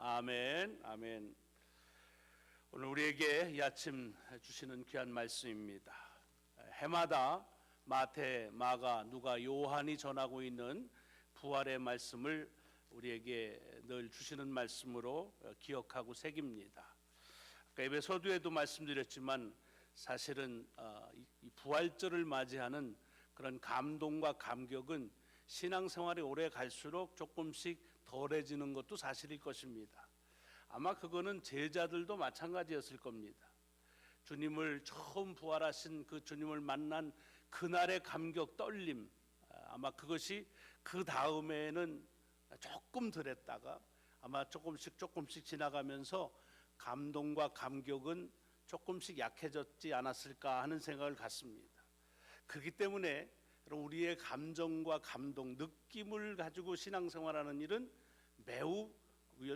아멘, 아멘. 오늘 우리에게 이 아침 주시는 귀한 말씀입니다. 해마다 마태, 마가, 누가, 요한이 전하고 있는 부활의 말씀을 우리에게 늘 주시는 말씀으로 기억하고 새깁니다. 아까 서두에도 말씀드렸지만 사실은 어, 이- 이 부활절을 맞이하는 그런 감동과 감격은 신앙생활이 오래 갈수록 조금씩 덜해지는 것도 사실일 것입니다. 아마 그거는 제자들도 마찬가지였을 겁니다. 주님을 처음 부활하신 그 주님을 만난 그날의 감격 떨림 아, 아마 그것이 그 다음에는 조금 덜했다가 아마 조금씩 조금씩 지나가면서 감동과 감격은 조금씩 약해졌지 않았을까 하는 생각을 갖습니다. 그렇기 때문에 우리의 감정과 감동, 느낌을 가지고 신앙생활하는 일은 매우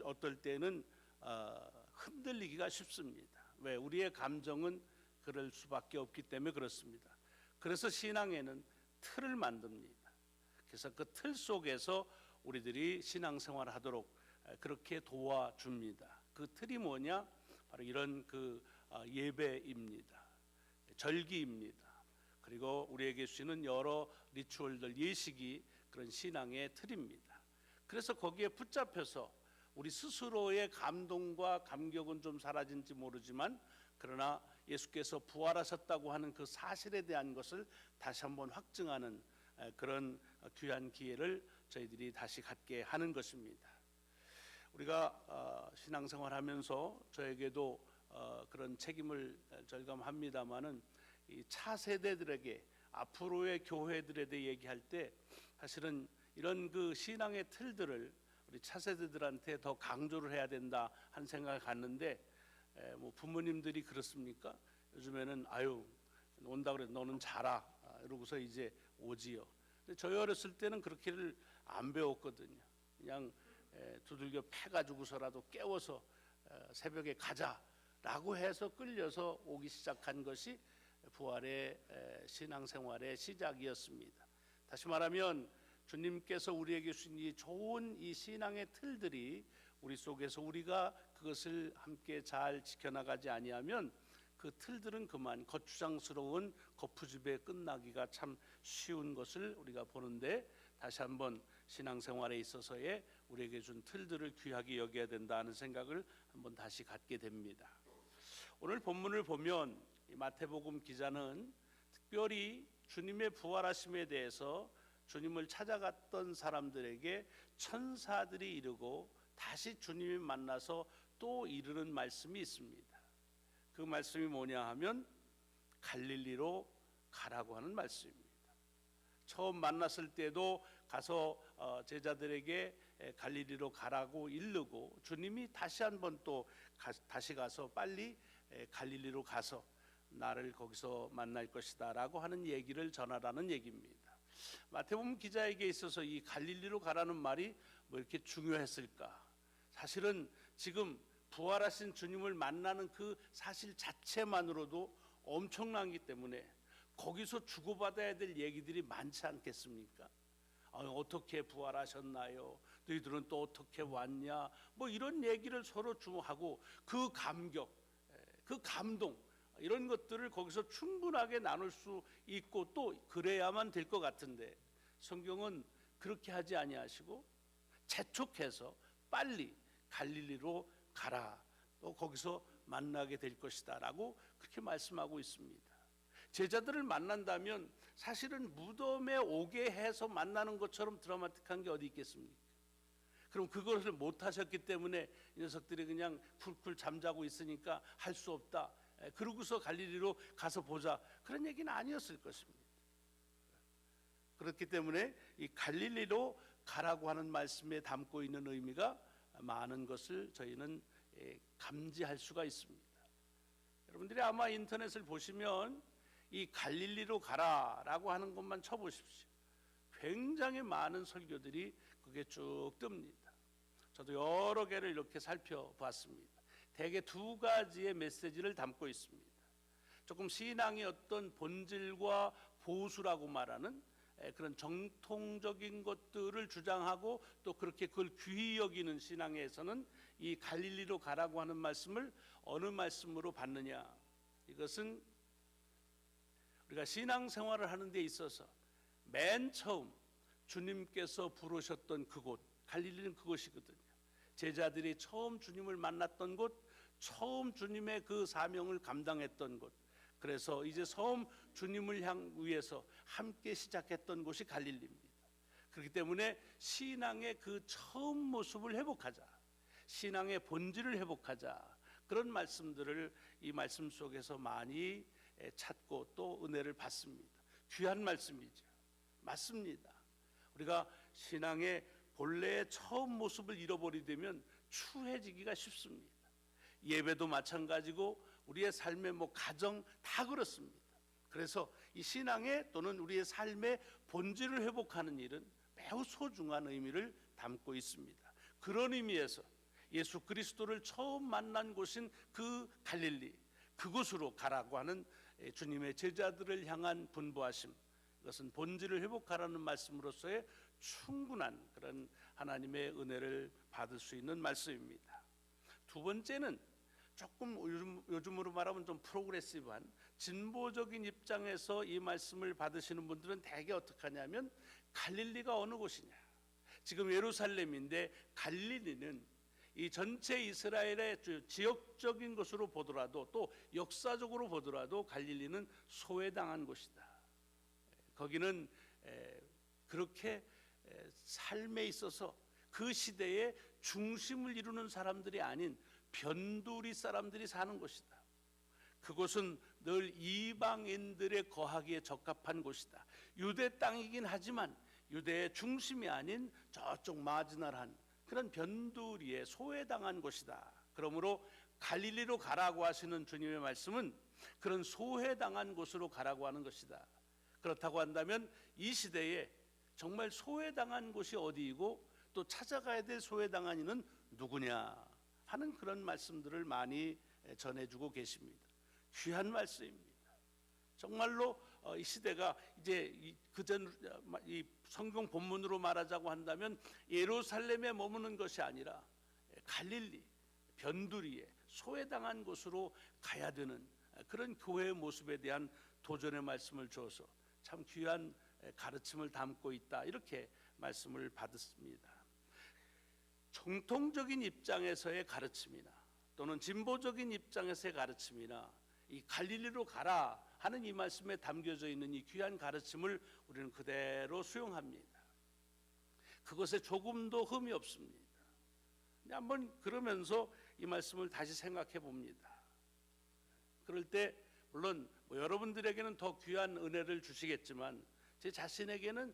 어떨 때는 어, 흔들리기가 쉽습니다. 왜? 우리의 감정은 그럴 수밖에 없기 때문에 그렇습니다. 그래서 신앙에는 틀을 만듭니다. 그래서 그 틀 속에서 우리들이 신앙생활을 하도록 그렇게 도와줍니다. 그 틀이 뭐냐? 바로 이런 그 어, 예배입니다. 절기입니다. 그리고 우리에게 주시는 여러 리추얼들 예식이 그런 신앙의 틀입니다. 그래서 거기에 붙잡혀서 우리 스스로의 감동과 감격은 좀 사라진지 모르지만 그러나 예수께서 부활하셨다고 하는 그 사실에 대한 것을 다시 한번 확증하는 에, 그런 귀한 기회를 저희들이 다시 갖게 하는 것입니다. 우리가 어, 신앙생활하면서 저에게도 어, 그런 책임을 절감합니다마는 이 차 세대들에게 앞으로의 교회들에 대해 얘기할 때 사실은 이런 그 신앙의 틀들을 우리 차세대들한테 더 강조를 해야 된다 하는 생각을 갖는데 에, 뭐 부모님들이 그렇습니까? 요즘에는 아유 온다 그래 너는 자라 아, 이러고서 이제 오지요. 근데 저희 어렸을 때는 그렇게를 안 배웠거든요. 그냥 에, 두들겨 패 가지고서라도 깨워서 에, 새벽에 가자라고 해서 끌려서 오기 시작한 것이 부활의 에, 신앙생활의 시작이었습니다. 다시 말하면 주님께서 우리에게 주신 이 좋은 이 신앙의 틀들이 우리 속에서 우리가 그것을 함께 잘 지켜나가지 아니하면 그 틀들은 그만 거추장스러운 거푸집에 끝나기가 참 쉬운 것을 우리가 보는데 다시 한번 신앙생활에 있어서의 우리에게 준 틀들을 귀하게 여겨야 된다는 생각을 한번 다시 갖게 됩니다. 오늘 본문을 보면 이 마태복음 기자는 특별히 주님의 부활하심에 대해서 주님을 찾아갔던 사람들에게 천사들이 이르고 다시 주님이 만나서 또 이르는 말씀이 있습니다. 그 말씀이 뭐냐 하면 갈릴리로 가라고 하는 말씀입니다. 처음 만났을 때도 가서 어, 제자들에게 에, 갈릴리로 가라고 이르고 주님이 다시 한번 또 가, 다시 가서 빨리 에, 갈릴리로 가서 나를 거기서 만날 것이다라고 하는 얘기를 전하라는 얘기입니다. 마태복음 기자에게 있어서 이 갈릴리로 가라는 말이 뭐 이렇게 중요했을까? 사실은 지금 부활하신 주님을 만나는 그 사실 자체만으로도 엄청나기 때문에 거기서 주고받아야 될 얘기들이 많지 않겠습니까? 아, 어떻게 부활하셨나요? 너희들은 또 어떻게 왔냐? 뭐 이런 얘기를 서로 주하고 그 감격, 에, 그 감동 이런 것들을 거기서 충분하게 나눌 수 있고 또 그래야만 될 것 같은데 성경은 그렇게 하지 아니하시고 재촉해서 빨리 갈릴리로 가라. 또 거기서 만나게 될 것이다라고 그렇게 말씀하고 있습니다. 제자들을 만난다면 사실은 무덤에 오게 해서 만나는 것처럼 드라마틱한 게 어디 있겠습니까? 그럼 그것을 못 하셨기 때문에 이 녀석들이 그냥 쿨쿨 잠자고 있으니까 할 수 없다. 에, 그러고서 갈릴리로 가서 보자. 그런 얘기는 아니었을 것입니다. 그렇기 때문에 이 갈릴리로 가라고 하는 말씀에 담고 있는 의미가 많은 것을 저희는 에, 감지할 수가 있습니다. 여러분들이 아마 인터넷을 보시면 이 갈릴리로 가라라고 하는 것만 쳐보십시오. 굉장히 많은 설교들이 그게 쭉 뜹니다. 저도 여러 개를 이렇게 살펴봤습니다. 대개 두 가지의 메시지를 담고 있습니다. 조금 신앙의 어떤 본질과 보수라고 말하는 에, 그런 정통적인 것들을 주장하고 또 그렇게 그걸 귀히 여기는 신앙에서는 이 갈릴리로 가라고 하는 말씀을 어느 말씀으로 받느냐 이것은 우리가 신앙 생활을 하는 데 있어서 맨 처음 주님께서 부르셨던 그곳 갈릴리는 그곳이거든요. 제자들이 처음 주님을 만났던 곳, 처음 주님의 그 사명을 감당했던 곳. 그래서 이제 처음 주님을 향 위해서 함께 시작했던 곳이 갈릴리입니다. 그렇기 때문에 신앙의 그 처음 모습을 회복하자. 신앙의 본질을 회복하자. 그런 말씀들을 이 말씀 속에서 많이 찾고 또 은혜를 받습니다. 귀한 말씀이죠. 맞습니다. 우리가 신앙의 본래의 처음 모습을 잃어버리 되면 추해지기가 쉽습니다. 예배도 마찬가지고 우리의 삶의 뭐 가정 다 그렇습니다. 그래서 이 신앙의 또는 우리의 삶의 본질을 회복하는 일은 매우 소중한 의미를 담고 있습니다. 그런 의미에서 예수 그리스도를 처음 만난 곳인 그 갈릴리 그곳으로 가라고 하는 주님의 제자들을 향한 분부하심 이것은 본질을 회복하라는 말씀으로서의 충분한 그런 하나님의 은혜를 받을 수 있는 말씀입니다. 두 번째는 조금 요즘, 요즘 으로 말하면 좀 프로그레시브한 진보적인 입장에서 이 말씀을 받으시는 분들은 대개 어떻게 하냐면 갈릴리가 어느 곳이냐 지금 예루살렘인데 갈릴리는 이 전체 이스라엘의 지역적인 것으로 보더라도 또 역사적으로 보더라도 갈릴리는 소외당한 곳이다. 거기는 그렇게 삶에 있어서 그 시대의 중심을 이루는 사람들이 아닌 변두리 사람들이 사는 곳이다. 그곳은 늘 이방인들의 거하기에 적합한 곳이다. 유대 땅이긴 하지만 유대의 중심이 아닌 저쪽 마지널한 그런 변두리에 소외당한 곳이다. 그러므로 갈릴리로 가라고 하시는 주님의 말씀은 그런 소외당한 곳으로 가라고 하는 것이다. 그렇다고 한다면 이 시대에 정말 소외당한 곳이 어디이고 또 찾아가야 될 소외당한 이는 누구냐 하는 그런 말씀들을 많이 전해주고 계십니다. 귀한 말씀입니다. 정말로 어, 이 시대가 이제 그전 이 성경 본문으로 말하자고 한다면 예루살렘에 머무는 것이 아니라 갈릴리 변두리에 소외당한 곳으로 가야 되는 그런 교회의 모습에 대한 도전의 말씀을 줘서 참 귀한 가르침을 담고 있다 이렇게 말씀을 받았습니다. 정통적인 입장에서의 가르침이나 또는 진보적인 입장에서의 가르침이나 이 갈릴리로 가라 하는 이 말씀에 담겨져 있는 이 귀한 가르침을 우리는 그대로 수용합니다. 그것에 조금도 흠이 없습니다. 한번 그러면서 이 말씀을 다시 생각해 봅니다. 그럴 때 물론 뭐 여러분들에게는 더 귀한 은혜를 주시겠지만 제 자신에게는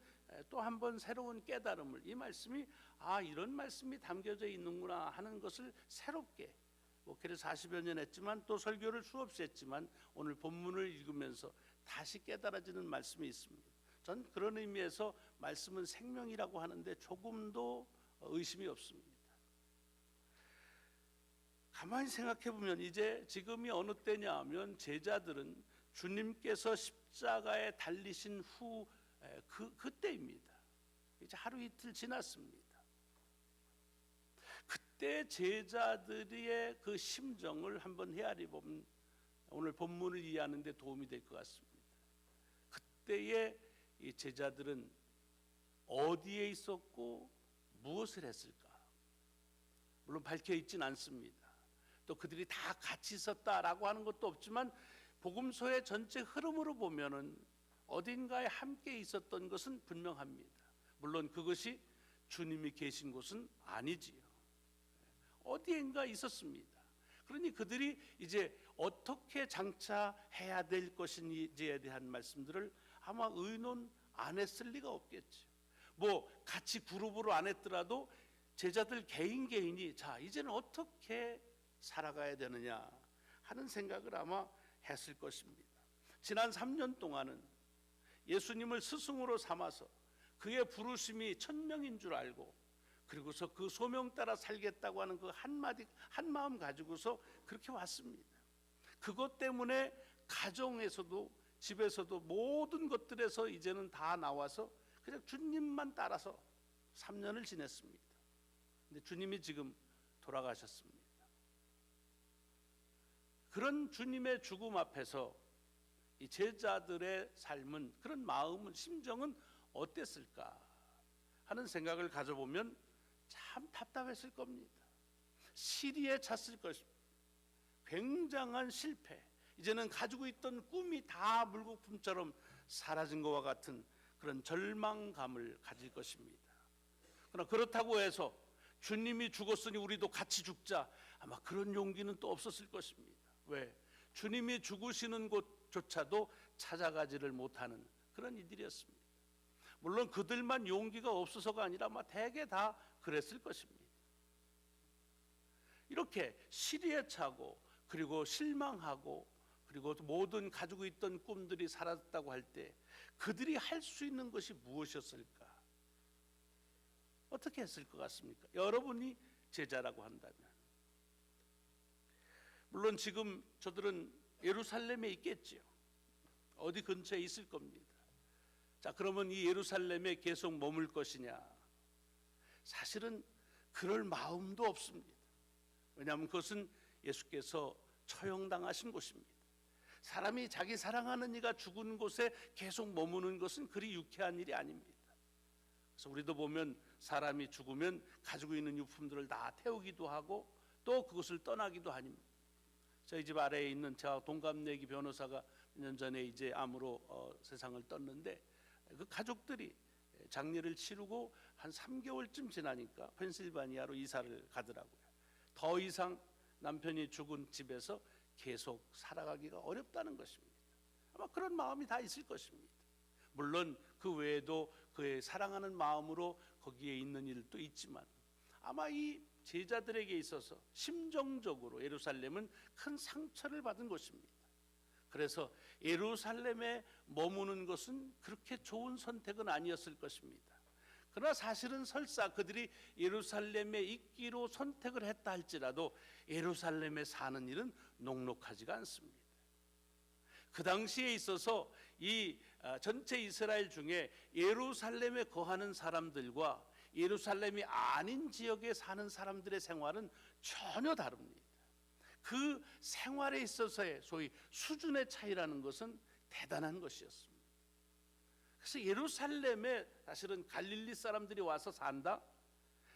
또 한 번 새로운 깨달음을 이 말씀이 아 이런 말씀이 담겨져 있는구나 하는 것을 새롭게 목회를 40여 년 했지만 또 설교를 수없이 했지만 오늘 본문을 읽으면서 다시 깨달아지는 말씀이 있습니다. 전 그런 의미에서 말씀은 생명이라고 하는데 조금도 의심이 없습니다. 가만히 생각해 보면 이제 지금이 어느 때냐 하면 제자들은 주님께서 십자가에 달리신 후 그 그때입니다. 이제 하루 이틀 지났습니다. 그때 제자들의 그 심정을 한번 헤아려 보면 오늘 본문을 이해하는 데 도움이 될 것 같습니다. 그때의 이 제자들은 어디에 있었고 무엇을 했을까? 물론 밝혀 있진 않습니다. 또 그들이 다 같이 있었다라고 하는 것도 없지만 복음서의 전체 흐름으로 보면은 어딘가에 함께 있었던 것은 분명합니다. 물론 그것이 주님이 계신 곳은 아니지요. 어디엔가 있었습니다. 그러니 그들이 이제 어떻게 장차해야 될 것인지에 대한 말씀들을 아마 의논 안 했을 리가 없겠죠. 뭐 같이 그룹으로 안 했더라도 제자들 개인 개인이 자 이제는 어떻게 살아가야 되느냐 하는 생각을 아마 했을 것입니다. 지난 3년 동안은 예수님을 스승으로 삼아서 그의 부르심이 천명인 줄 알고 그리고서 그 소명 따라 살겠다고 하는 그 한마디 한 마음 가지고서 그렇게 왔습니다. 그것 때문에 가정에서도 집에서도 모든 것들에서 이제는 다 나와서 그냥 주님만 따라서 3년을 지냈습니다. 근데 주님이 지금 돌아가셨습니다. 그런 주님의 죽음 앞에서 이 제자들의 삶은 그런 마음은 심정은 어땠을까 하는 생각을 가져보면 참 답답했을 겁니다. 시리에 찼을 것입니다. 굉장한 실패. 이제는 가지고 있던 꿈이 다 물거품처럼 사라진 것과 같은 그런 절망감을 가질 것입니다. 그러나 그렇다고 해서 주님이 죽었으니 우리도 같이 죽자 아마 그런 용기는 또 없었을 것입니다. 왜? 주님이 죽으시는 곳 조차도 찾아가지를 못하는 그런 이들이었습니다. 물론 그들만 용기가 없어서가 아니라 아마 대개 다 그랬을 것입니다. 이렇게 시리에 차고 그리고 실망하고 그리고 모든 가지고 있던 꿈들이 사라졌다고 할 때 그들이 할 수 있는 것이 무엇이었을까? 어떻게 했을 것 같습니까? 여러분이 제자라고 한다면 물론 지금 저들은 예루살렘에 있겠지요. 어디 근처에 있을 겁니다. 자, 그러면 이 예루살렘에 계속 머물 것이냐? 사실은 그럴 마음도 없습니다. 왜냐하면 그것은 예수께서 처형당하신 곳입니다. 사람이 자기 사랑하는 이가 죽은 곳에 계속 머무는 것은 그리 유쾌한 일이 아닙니다. 그래서 우리도 보면 사람이 죽으면 가지고 있는 유품들을 다 태우기도 하고 또 그것을 떠나기도 하닙니다. 저희 집 아래에 있는 제가 동갑내기 변호사가 몇 년 전에 이제 암으로 어, 세상을 떴는데 그 가족들이 장례를 치르고 한 3개월쯤 지나니까 펜실바니아로 이사를 가더라고요. 더 이상 남편이 죽은 집에서 계속 살아가기가 어렵다는 것입니다. 아마 그런 마음이 다 있을 것입니다. 물론 그 외에도 그의 사랑하는 마음으로 거기에 있는 일도 있지만 아마 이 제자들에게 있어서 심정적으로 예루살렘은 큰 상처를 받은 곳입니다. 그래서 예루살렘에 머무는 것은 그렇게 좋은 선택은 아니었을 것입니다. 그러나 사실은 설사 그들이 예루살렘에 있기로 선택을 했다 할지라도 예루살렘에 사는 일은 녹록하지가 않습니다. 그 당시에 있어서 이 아, 전체 이스라엘 중에 예루살렘에 거하는 사람들과 예루살렘이 아닌 지역에 사는 사람들의 생활은 전혀 다릅니다. 그 생활에 있어서의 소위 수준의 차이라는 것은 대단한 것이었습니다. 그래서 예루살렘에 사실은 갈릴리 사람들이 와서 산다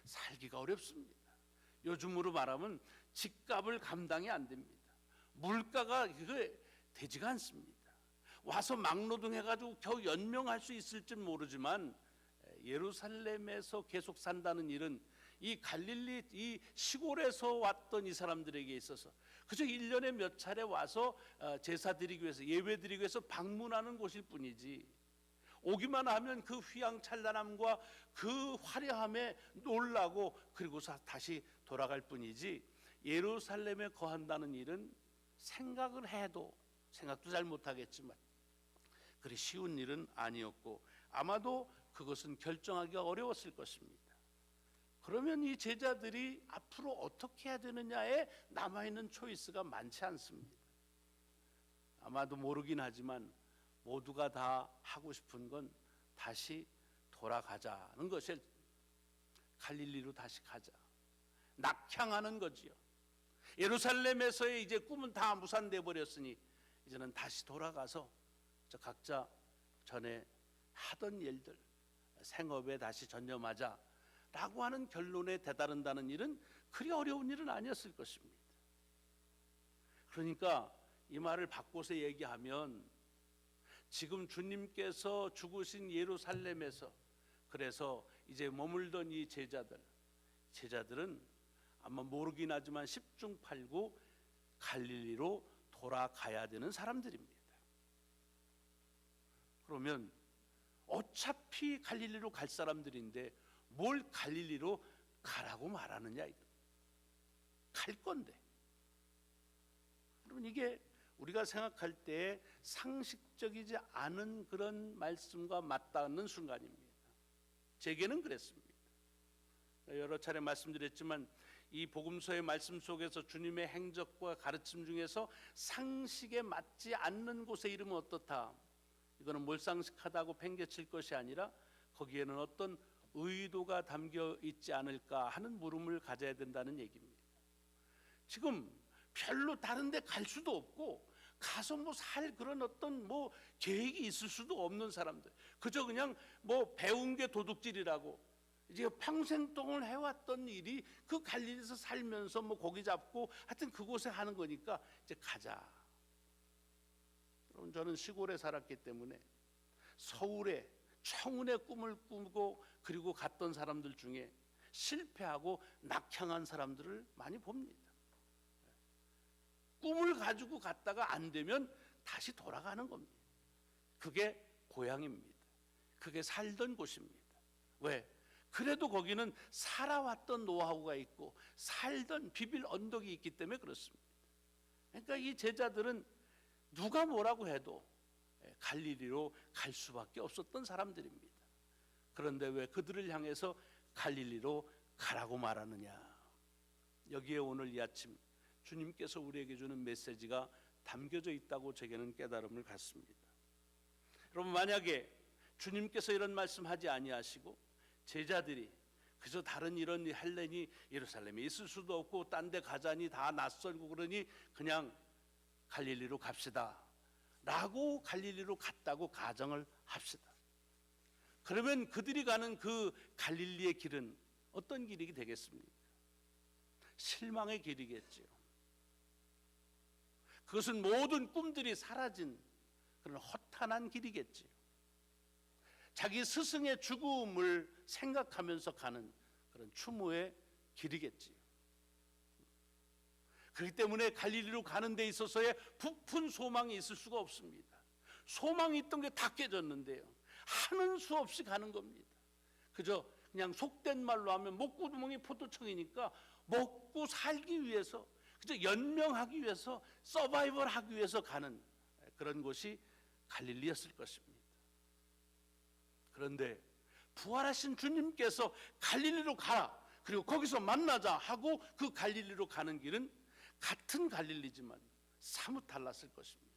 살기가 어렵습니다. 요즘으로 말하면 집값을 감당이 안 됩니다. 물가가 그게 되지가 않습니다. 와서 막노동해가지고 겨우 연명할 수 있을지 모르지만 예루살렘에서 계속 산다는 일은 이 갈릴리 이 시골에서 왔던 이 사람들에게 있어서 그저 1년에 몇 차례 와서 어, 제사 드리기 위해서 예배 드리기 위해서 방문하는 곳일 뿐이지. 오기만 하면 그 휘황찬란함과 그 화려함에 놀라고 그리고서 다시 돌아갈 뿐이지 예루살렘에 거한다는 일은 생각을 해도 생각도 잘 못하겠지만 그리 쉬운 일은 아니었고 아마도 그것은 결정하기가 어려웠을 것입니다. 그러면 이 제자들이 앞으로 어떻게 해야 되느냐에 남아있는 초이스가 많지 않습니다. 아마도 모르긴 하지만 모두가 다 하고 싶은 건 다시 돌아가자는 것이 갈릴리로 다시 가자. 낙향하는 거지요. 예루살렘에서의 이제 꿈은 다 무산돼 버렸으니 이제는 다시 돌아가서 저 각자 전에 하던 일들 생업에 다시 전념하자라고 하는 결론에 대다른다는 일은 그리 어려운 일은 아니었을 것입니다. 그러니까 이 말을 바꿔서 얘기하면 지금 주님께서 죽으신 예루살렘에서 그래서 이제 머물던 이 제자들 제자들은 아마 모르긴 하지만 십중팔구 갈릴리로 돌아가야 되는 사람들입니다. 그러면 어차피 갈릴리로 갈 사람들인데 뭘 갈릴리로 가라고 말하느냐. 갈 건데. 그러면 이게 우리가 생각할 때 상식적이지 않은 그런 말씀과 맞닿는 순간입니다. 제게는 그랬습니다. 여러 차례 말씀드렸지만 이 복음서의 말씀 속에서 주님의 행적과 가르침 중에서 상식에 맞지 않는 곳의 이름은 어떻다? 이거는 몰상식하다고 팽개칠 것이 아니라 거기에는 어떤 의도가 담겨 있지 않을까 하는 물음을 가져야 된다는 얘기입니다. 지금 별로 다른 데 갈 수도 없고 가서 뭐 살 그런 어떤 뭐 계획이 있을 수도 없는 사람들. 그저 그냥 뭐 배운 게 도둑질이라고 이제 평생 동안 해왔던 일이 그 갈릴리에서 살면서 뭐 고기 잡고 하여튼 그곳에 하는 거니까 이제 가자. 여러분 저는 시골에 살았기 때문에 서울에 청운의 꿈을 꾸고 그리고 갔던 사람들 중에 실패하고 낙향한 사람들을 많이 봅니다. 꿈을 가지고 갔다가 안 되면 다시 돌아가는 겁니다. 그게 고향입니다. 그게 살던 곳입니다. 왜? 그래도 거기는 살아왔던 노하우가 있고 살던 비빌 언덕이 있기 때문에 그렇습니다. 그러니까 이 제자들은 누가 뭐라고 해도 갈릴리로 갈 수밖에 없었던 사람들입니다. 그런데 왜 그들을 향해서 갈릴리로 가라고 말하느냐? 여기에 오늘 이 아침 주님께서 우리에게 주는 메시지가 담겨져 있다고 제게는 깨달음을 갖습니다. 여러분 만약에 주님께서 이런 말씀하지 아니하시고 제자들이 그저 다른 이런 헬렌이 예루살렘에 있을 수도 없고 딴 데 가자니 다 낯설고 그러니 그냥 갈릴리로 갑시다. 라고 갈릴리로 갔다고 가정을 합시다. 그러면 그들이 가는 그 갈릴리의 길은 어떤 길이 되겠습니까? 실망의 길이겠지요. 그것은 모든 꿈들이 사라진 그런 허탄한 길이겠지요. 자기 스승의 죽음을 생각하면서 가는 그런 추모의 길이겠지요. 그렇기 때문에 갈릴리로 가는 데 있어서의 부푼 소망이 있을 수가 없습니다. 소망이 있던 게 다 깨졌는데요. 하는 수 없이 가는 겁니다. 그저 그냥 속된 말로 하면 목구멍이 포도청이니까 먹고 살기 위해서 그저 연명하기 위해서 서바이벌 하기 위해서 가는 그런 곳이 갈릴리였을 것입니다. 그런데 부활하신 주님께서 갈릴리로 가라. 그리고 거기서 만나자 하고 그 갈릴리로 가는 길은 같은 갈릴리지만 사뭇 달랐을 것입니다.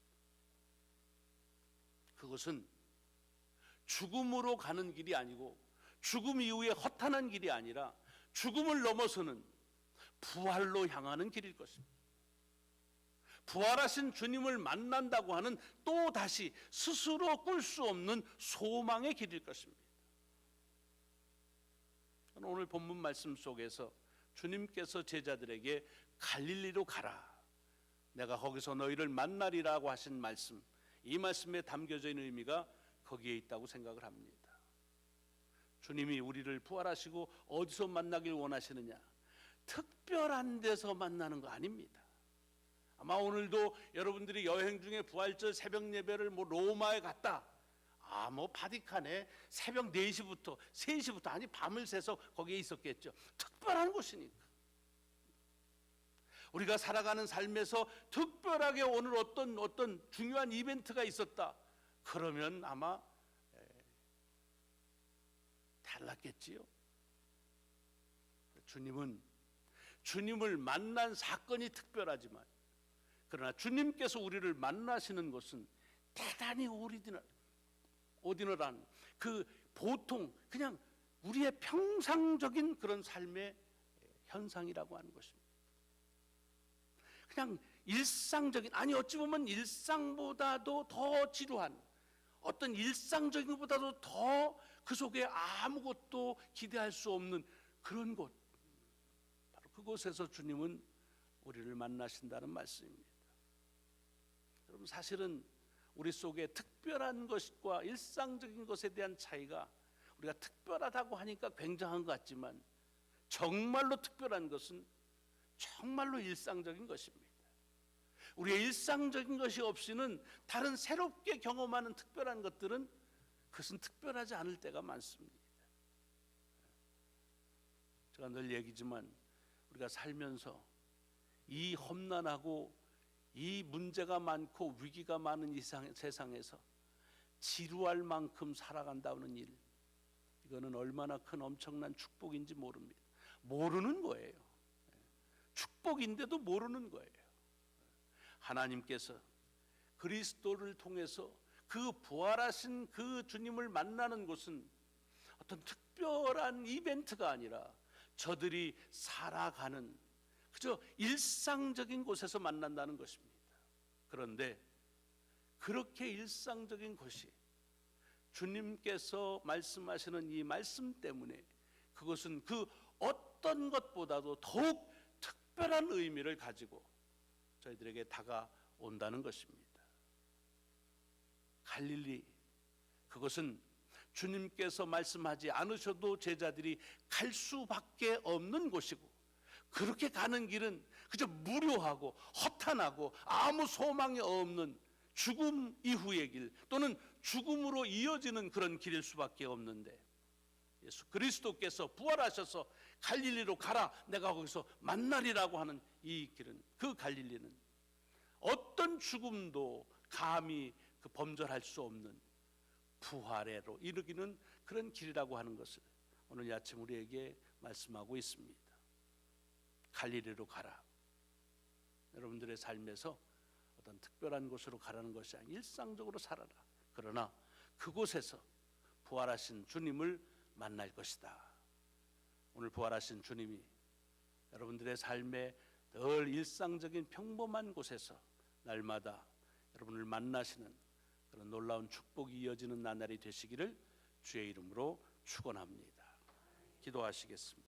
그것은 죽음으로 가는 길이 아니고 죽음 이후에 허탄한 길이 아니라 죽음을 넘어서는 부활로 향하는 길일 것입니다. 부활하신 주님을 만난다고 하는 또 다시 스스로 꿀 수 없는 소망의 길일 것입니다. 오늘 본문 말씀 속에서 주님께서 제자들에게 갈릴리로 가라. 내가 거기서 너희를 만나리라고 하신 말씀, 이 말씀에 담겨져 있는 의미가 거기에 있다고 생각을 합니다. 주님이 우리를 부활하시고 어디서 만나길 원하시느냐? 특별한 데서 만나는 거 아닙니다. 아마 오늘도 여러분들이 여행 중에 부활절 새벽 예배를 뭐 로마에 갔다. 아, 뭐 바티칸에 새벽 4시부터 3시부터 아니 밤을 새서 거기에 있었겠죠. 특별한 곳이니까. 우리가 살아가는 삶에서 특별하게 오늘 어떤 어떤 중요한 이벤트가 있었다. 그러면 아마 달랐겠지요. 주님은 주님을 만난 사건이 특별하지만 그러나 주님께서 우리를 만나시는 것은 대단히 오리지널 오디널한 그 보통 그냥 우리의 평상적인 그런 삶의 현상이라고 하는 것입니다. 그냥 일상적인 아니 어찌 보면 일상보다도 더 지루한 어떤 일상적인 것보다도 더 그 속에 아무것도 기대할 수 없는 그런 곳 바로 그곳에서 주님은 우리를 만나신다는 말씀입니다. 여러분 사실은 우리 속에 특별한 것과 일상적인 것에 대한 차이가 우리가 특별하다고 하니까 굉장한 것 같지만 정말로 특별한 것은 정말로 일상적인 것입니다. 우리의 일상적인 것이 없이는 다른 새롭게 경험하는 특별한 것들은 그것은 특별하지 않을 때가 많습니다. 제가 늘 얘기지만 우리가 살면서 이 험난하고 이 문제가 많고 위기가 많은 이 세상에서 지루할 만큼 살아간다는 일 이거는 얼마나 큰 엄청난 축복인지 모릅니다. 모르는 거예요. 축복인데도 모르는 거예요. 하나님께서 그리스도를 통해서 그 부활하신 그 주님을 만나는 곳은 어떤 특별한 이벤트가 아니라 저들이 살아가는 그저 일상적인 곳에서 만난다는 것입니다. 그런데 그렇게 일상적인 것이 주님께서 말씀하시는 이 말씀 때문에 그것은 그 어떤 것보다도 더욱 특별한 의미를 가지고 저희들에게 다가온다는 것입니다. 갈릴리 그것은 주님께서 말씀하지 않으셔도 제자들이 갈 수밖에 없는 곳이고 그렇게 가는 길은 그저 무료하고 허탄하고 아무 소망이 없는 죽음 이후의 길 또는 죽음으로 이어지는 그런 길일 수밖에 없는데 예수 그리스도께서 부활하셔서 갈릴리로 가라 내가 거기서 만나리라고 하는 이 길은 그 갈릴리는 어떤 죽음도 감히 그 범절할 수 없는 부활에로 이르기는 그런 길이라고 하는 것을 오늘 아침 우리에게 말씀하고 있습니다. 갈릴리로 가라. 여러분들의 삶에서 어떤 특별한 곳으로 가라는 것이 아니라 일상적으로 살아라. 그러나 그곳에서 부활하신 주님을 만날 것이다. 오늘 부활하신 주님이 여러분들의 삶에 늘 일상적인 평범한 곳에서 날마다 여러분을 만나시는 그런 놀라운 축복이 이어지는 나날이 되시기를 주의 이름으로 축원합니다. 기도하시겠습니다.